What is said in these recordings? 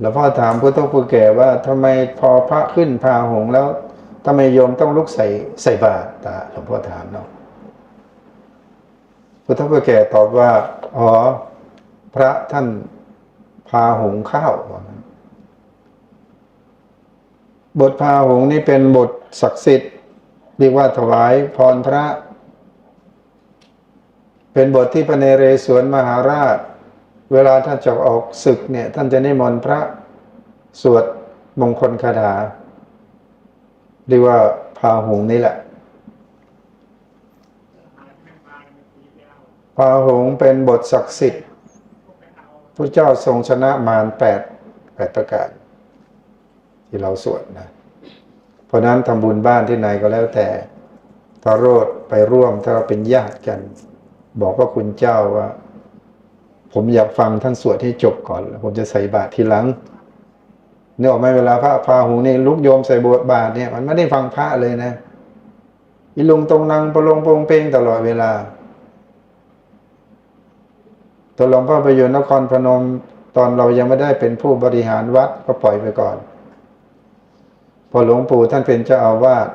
แล้วพ่อถามพุทธผู้แก่ว่าทำไมพอพระขึ้นพาหงแล้วทำไมโยมต้องลุกใส่ใส่บาตรตาหลวงพ่อถามเนาะพุทธผู้แก่ตอบว่าอ๋อพระท่านพาหงข้าวว่างั้นบทพาหงนี่เป็นบทศักดิ์สิทธิ์เรียกว่าถวายพรพระ เป็นบทที่พระเนเรศวรมหาราช เวลาท่านจะออกศึกเนี่ยท่านจะนิมนต์พระสวดมงคลคาถาเรียกว่าพาหงนี่แหละ พาหงเป็นบทศักดิ์สิทธิ์พระเจ้าทรงชนะมารแปดแปดประการที่เราสวดนะ เพราะนั้นทำบุญบ้านที่ไหนก็แล้วแต่ถ้าโรดไปร่วมถ้าเราเป็นญาติกัน บอกว่าคุณเจ้าว่า ผมอยากฟังท่านสวดให้จบก่อน ผมจะใส่บาตรทีหลังเนี่ยออกไหมเวลาพระพาหุงนี่ลุกโยมใส่บทบาทเนี่ย มันไม่ได้ฟังพระเลยนะอีลุงตรงนังประลงโปรงเปงตลอดเวลาตัวหลวงพ่อประโยชน์นครพนมตอนเรายังไม่ได้เป็นผู้บริหารวัดก็ปล่อยไปก่อน พอหลวงปู่ท่านเป็นเจ้าอาวาส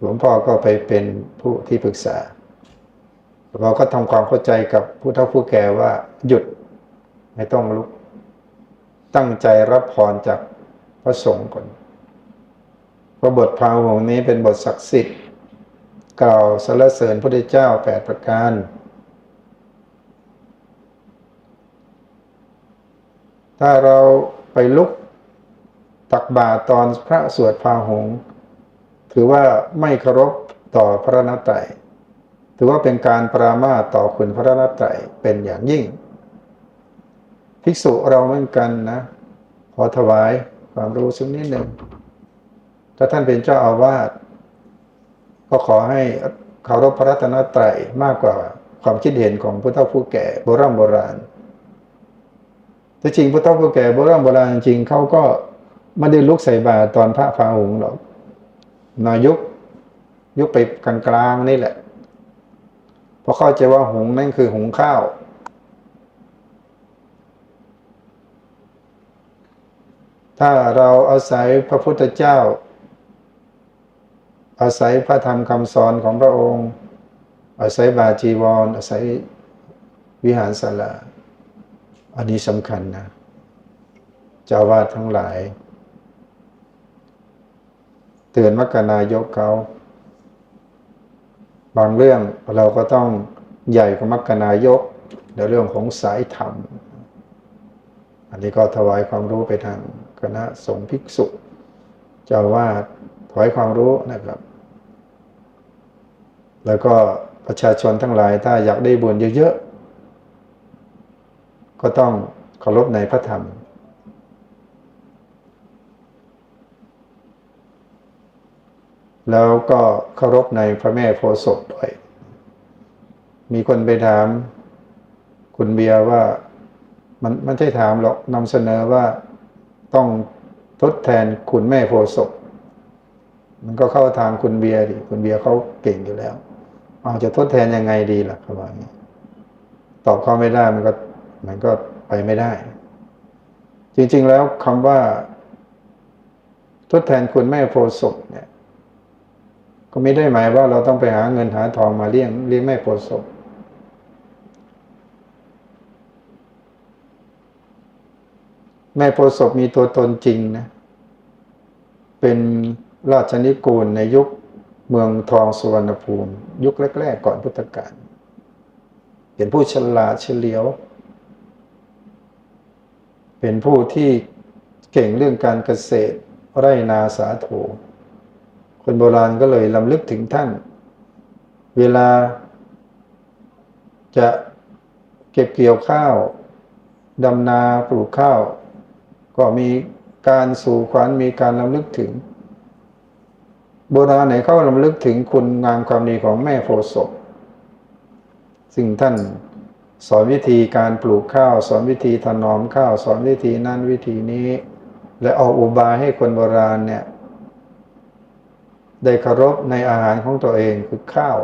หลวงพ่อก็ไปเป็นผู้ที่ปรึกษา เราก็ทำความเข้าใจกับผู้เฒ่าผู้แก่ว่าหยุดไม่ต้องลุก ตั้งใจรับพรจากพระสงฆ์ก่อนเพราะบทพาหงนี้เป็นบทศักดิ์สิทธิ์กล่าวสรรเสริญพระพุทธเจ้าแปดประการ ถ้าเราไปลุกตักบาตรตอนพระสวดพาหงถือว่าไม่เคารพต่อพระนตไตรัย ถือว่าเป็นการปรามาสต่อคุณพระรัตนตรเป็นอย่างยิ่ง ภิกษุเราเหมือนกันนะ ขอถวายความรู้สักนิดหนึ่งถ้าท่านเป็นเจ้าอาวาสก็ขอให้เคารพพระรัตนตรัยมากกว่าความคิดเห็นของผู้เฒ่าผู้แก่โบราณโบราณแต่จริงผู้เฒ่าผู้แก่โบราณโบราณจริงเขาก็ไม่ได้ลุกใส่บาตรตอนพระพาหุงหรอกนายุคยุคไปกลางๆนี่แหละ เพราะเข้าใจว่าหุงนั่นคือหุงข้าว ถ้าเราอาศัยพระพุทธเจ้า อาศัยพระธรรมคำสอนของพระองค์ อาศัยบาจีวร อาศัยวิหารศาลา อันนี้สำคัญนะเจ้าวาดทั้งหลาย เตือนมักกนายกเขา บางเรื่องเราก็ต้องใหญ่กว่ามักกนายกในเรื่องของสายธรรม อันนี้ก็ถวายความรู้ไปทางคณะสงฆ์ภิกษุ เจ้าวาดถวายความรู้นะครับ แล้วก็ประชาชนทั้งหลายถ้าอยากได้บุญเยอะๆ ก็ต้องเคารพในพระธรรม แล้วก็เคารพในพระแม่โพศพด้วย มีคนไปถาม คุณเบียร์ว่ามันไมันใช่ถามหรอกนำเสนอว่าต้องทดแทนคุณแม่โพศพมันก็เข้าทางคุณเบียร์ดิคุณเบียร์เขาเก่งอยู่แล้ว เอาจะทดแทนยังไงดีล่ะเขาบอกอย่างนี้ตอบเขาไม่ได้มันก็มันก็ไปไม่ได้ จริงๆแล้วคำว่า ทดแทนคุณแม่โพศพเนี่ย ก็ไม่ได้หมายว่าเราต้องไปหาเงินหาทองมาเลี้ยงเลี้ยงแม่โพศพแม่โพศพมีตัวตนจริงนะเป็นราชนิกูลในยุคเมืองทองสุวรรณภูมิ ยุคแรก ๆ ก่อนพุทธกาลเป็นผู้ฉลาดเฉลียว เป็นผู้ที่เก่งเรื่องการเกษตรไร่นาสาโถ คนโบราณก็เลยลำลึกถึงท่าน เวลา จะเก็บเกี่ยวข้าวดำนาปลูกข้าว ก็มีการสู่ขวัญมีการลำลึกถึง โบราณไหนเขาลำลึกถึงคุณงามความดีของแม่โพธิ์ศพซึ่งท่านสอนวิธีการปลูกข้าว สอนวิธีถนอมข้าว สอนวิธีนั่นวิธีนี้ และออกอุบายให้คนโบราณเนี่ย ได้เคารพในอาหารของตัวเองคือข้าว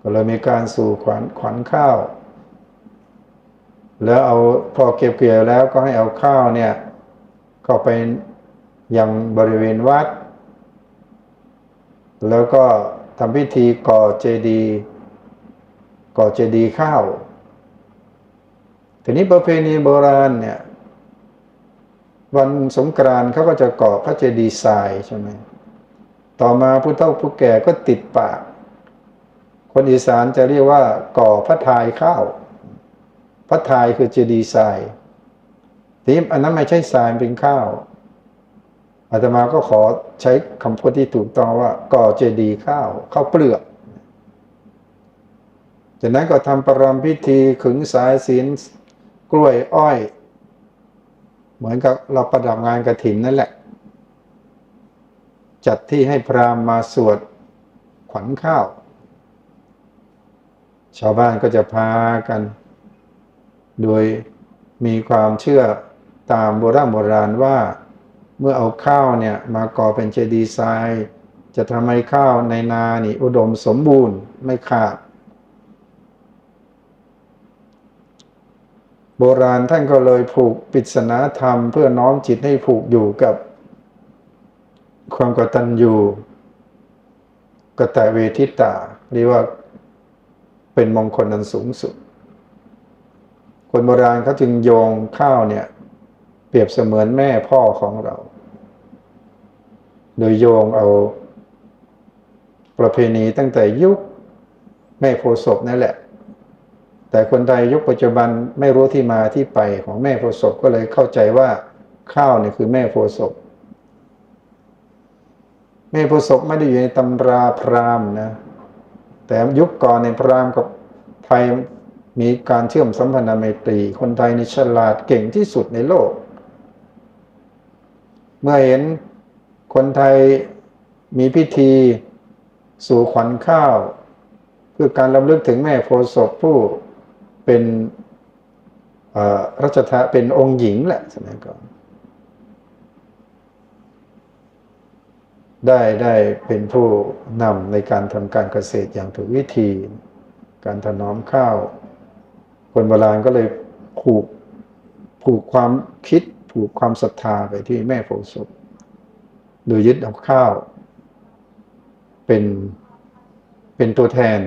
ก็เลยมีการสู่ขวัญขวัญข้าว แล้วเอาพอเก็บเกี่ยวแล้วก็ให้เอาข้าวเนี่ยเข้าไปยังบริเวณวัด แล้วก็ทำพิธีก่อเจดีย์ก่อเจดีย์ข้าว ทีนี้ประเพณีโบราณเนี่ยวันสงกรานต์เขาก็จะก่อพระเจดีย์ทรายใช่ไหม ต่อมาผู้เฒ่าผู้แก่ก็ติดปาก คนอีสานจะเรียกว่า ก่อพระทายข้าวพระทายคือเจดีย์ทรายทีอันนั้นไม่ใช่ทรายเป็นข้าวอาตมาก็ขอใช้คำพูดที่ถูกต้องว่า ก่อเจดีย์ข้าวข้าวเปลือกจากนั้นก็ทำประรำพิธีขึงสายศีลกล้วยอ้อย เหมือนกับเราประดับงานกระถินนั่นแหละ จัดที่ให้พราหมณ์มาสวดขวัญข้าว ชาวบ้านก็จะพากัน โดยมีความเชื่อตามโบราณโบราณว่าเมื่อเอาข้าวเนี่ยมาก่อเป็นเจดีย์ทราย จะทำให้ข้าวในนานี่อุดมสมบูรณ์ไม่ขาด โบราณท่านก็เลยผูกปริศนาธรรมเพื่อน้อมจิตให้ผูกอยู่กับ ความกตัญญูกตเวทิตาเรียกว่าเป็นมงคลอันสูงสุด คนโบราณเขาจึงโยงข้าวเนี่ย เปรียบเสมือนแม่พ่อของเรา โดยโยงเอาประเพณีตั้งแต่ยุคแม่โพศพนั่นแหละ แต่คนไทยยุคปัจจุบันไม่รู้ที่มาที่ไปของแม่โพศพก็เลยเข้าใจว่าข้าวเนี่ยคือแม่โพศพ แม่โพศพไม่ได้อยู่ในตำราพราหมณ์นะแต่ยุคก่อนในพราหมณ์กับไทยมีการเชื่อมสัมพันธไมตรี คนไทยในฉลาดเก่งที่สุดในโลก เมื่อเห็นคนไทยมีพิธีสู่ขวัญข้าว เพื่อการรำลึกถึงแม่โพศพผู้เป็นรัชทะเป็นองค์หญิงแหละสมัยก่อน ได้ได้เป็นผู้นำในการทำการเกษตรอย่างถูกวิธี การถนอมข้าว คนโบราณก็เลยผูกผูกความคิดผูกความศรัทธาไปที่แม่โพธิ์ศพโดยยึดเอาข้าว เป็นเป็นตัวแทน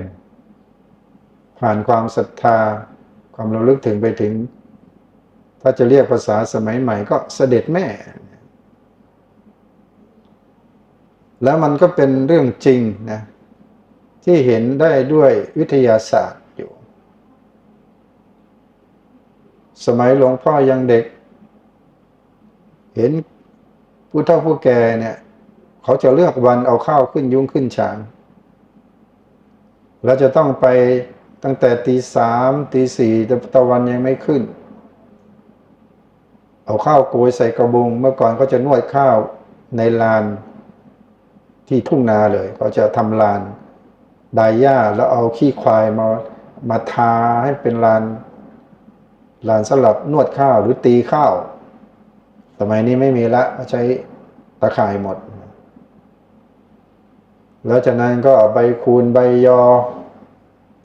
ผ่านความศรัทธา ความระลึกถึงไปถึง ถ้าจะเรียกภาษาสมัยใหม่ก็เสด็จแม่ แล้วมันก็เป็นเรื่องจริงนะที่เห็นได้ด้วยวิทยาศาสตร์อยู่ สมัยหลวงพ่อยังเด็ก เห็นผู้เฒ่าผู้แก่เนี่ยเขาจะเลือกวันเอาข้าวขึ้นยุ้งขึ้นฉาง แล้วจะต้องไปตั้งแต่ตีสามตีสี่ตะวันยังไม่ขึ้น เอาข้าวโกยใส่กระบุง เมื่อก่อนก็จะนวดข้าวในลาน ที่ทุ่งนาเลยเขาจะทำลานดายหญ้าแล้วเอาขี้ควายมามาทาให้เป็นลานลานสำหรับนวดข้าวหรือตีข้าว สมัยนี้ไม่มีละใช้ตะข่ายหมด แล้วจากนั้นก็ใบคูณใบยอ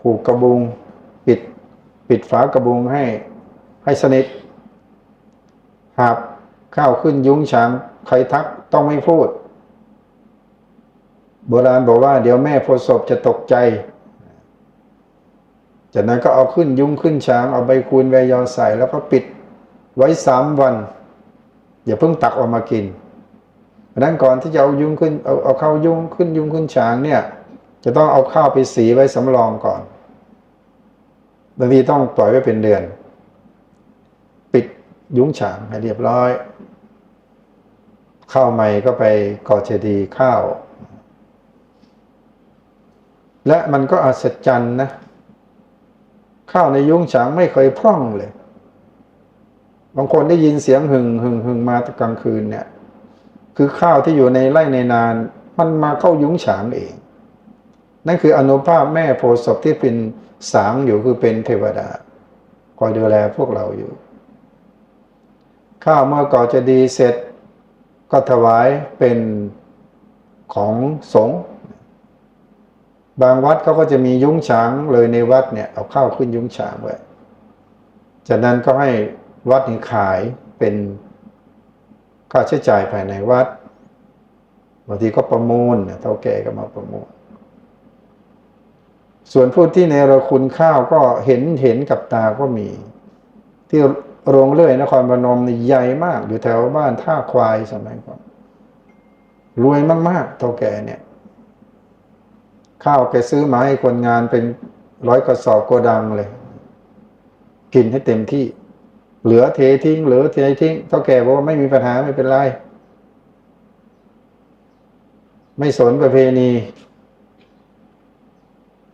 ผูกกระบุง ปิดปิดฝากระบุงให้ให้สนิทหากข้าวขึ้นยุ้งฉางใครทักต้องไม่พูด โบราณบอกว่าเดี๋ยวแม่โพธิ์ศพจะตกใจ จากนั้นก็เอาขึ้นยุ้งขึ้นช้างเอาใบคูณใบยอใส่แล้วก็ปิดไว้สามวัน อย่าเพิ่งตักออกมากินเพราะนั้นก่อนที่จะเอายุ้งขึ้นเอาเอาข้าวยุ้งขึ้นยุ้งขึ้นช้างเนี่ย จะต้องเอาข้าวไปสีไว้สำรองก่อนบางทีต้องปล่อยไว้เป็นเดือน ปิดยุ้งฉางให้เรียบร้อย ข้าวใหม่ก็ไปก่อเจดีย์ข้าว และมันก็อัศจรรย์นะ ข้าวในยุ้งฉางไม่เคยพร่องเลย บางคนได้ยินเสียงหึงหึงหึงมาตอนกลางคืนเนี่ย คือข้าวที่อยู่ในไร่ในนาน มันมาเข้ายุ้งฉางเอง นั่นคืออนุภาพแม่โพศพที่เป็นสางอยู่คือเป็นเทวดา คอยดูแลพวกเราอยู่ ข้าวเมื่อก่อจะดีเสร็จก็ถวายเป็นของสงฆ์ บางวัดเขาก็จะมียุ้งฉางเลยในวัดเนี่ยเอาข้าวขึ้นยุ้งฉางไว้จากนั้นก็ให้วัดนี้ขายเป็นค่าใช้จ่ายภายในวัดบางทีก็ประมูลเท่าแก่ก็มาประมูล ส่วนผู้ที่ในรคุณข้าวก็เห็นเห็นกับตาก็มี ที่โรงเลื่อยนครพนมนี่ใหญ่มาก อยู่แถวบ้านท่าควายสมัยก่อนรวยมากๆเท่าแก่เนี่ย ข้าวแกซื้อมาให้คนงานเป็นร้อยกระสอบโกดังเลย กินให้เต็มที่ เหลือเททิ้ง เหลือเททิ้งเท่าแก่บอกว่าไม่มีปัญหาไม่เป็นไร ไม่สนประเพณี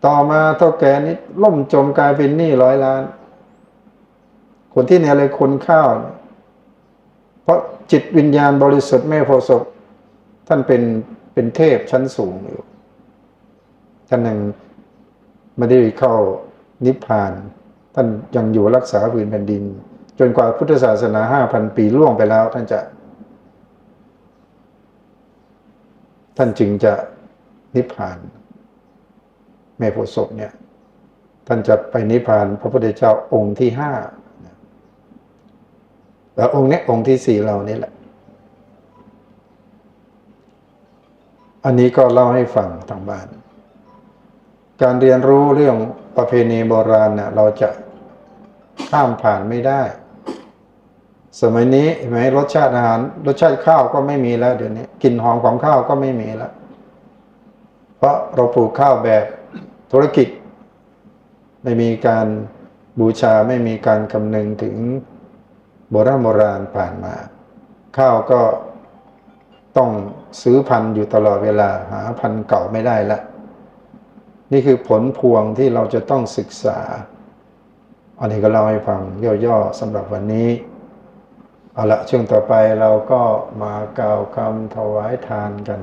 ต่อมาเท่าแก่นี้ล่มจมกลายเป็นหนี้ร้อยล้าน คนที่เนี่ยเลยคนข้าว เพราะจิตวิญญาณบริสุทธิ์แม่โพธิ์ศพท่านเป็นเป็นเทพชั้นสูงอยู่ ท่านยังไม่ได้เข้านิพพาน ท่านยังอยู่รักษาผืนแผ่นดิน จนกว่าพุทธศาสนาห้าพันปีล่วงไปแล้ว ท่านจะ ท่านจึงจะนิพพานแม่โพศพเนี่ย ท่านจะไปนิพพาน พระพุทธเจ้าองค์ที่ห้าแล้วองค์นี้องค์ที่สี่เรานี่แหละ อันนี้ก็เล่าให้ฟังทางบ้าน การเรียนรู้เรื่องประเพณีโบราณเน่ะเราจะข้ามผ่านไม่ได้ สมัยนี้เห็นไหมรสชาติอาหารรสชาติข้าวก็ไม่มีแล้วเดี๋ยวนี้กลิ่นหอมของข้าวก็ไม่มีแล้ว เพราะเราปลูกข้าวแบบธุรกิจ ไม่มีการบูชาไม่มีการคำนึงถึงโบราณโบราณผ่านมา ข้าวก็ต้องซื้อพันธุ์อยู่ตลอดเวลาหาพันธุ์เก่าไม่ได้ละ นี่คือผลพวงที่เราจะต้องศึกษา อันนี้ก็เล่าให้ฟังย่อๆสำหรับวันนี้ เอาละช่วงต่อไปเราก็มากล่าวคำถวายทานกัน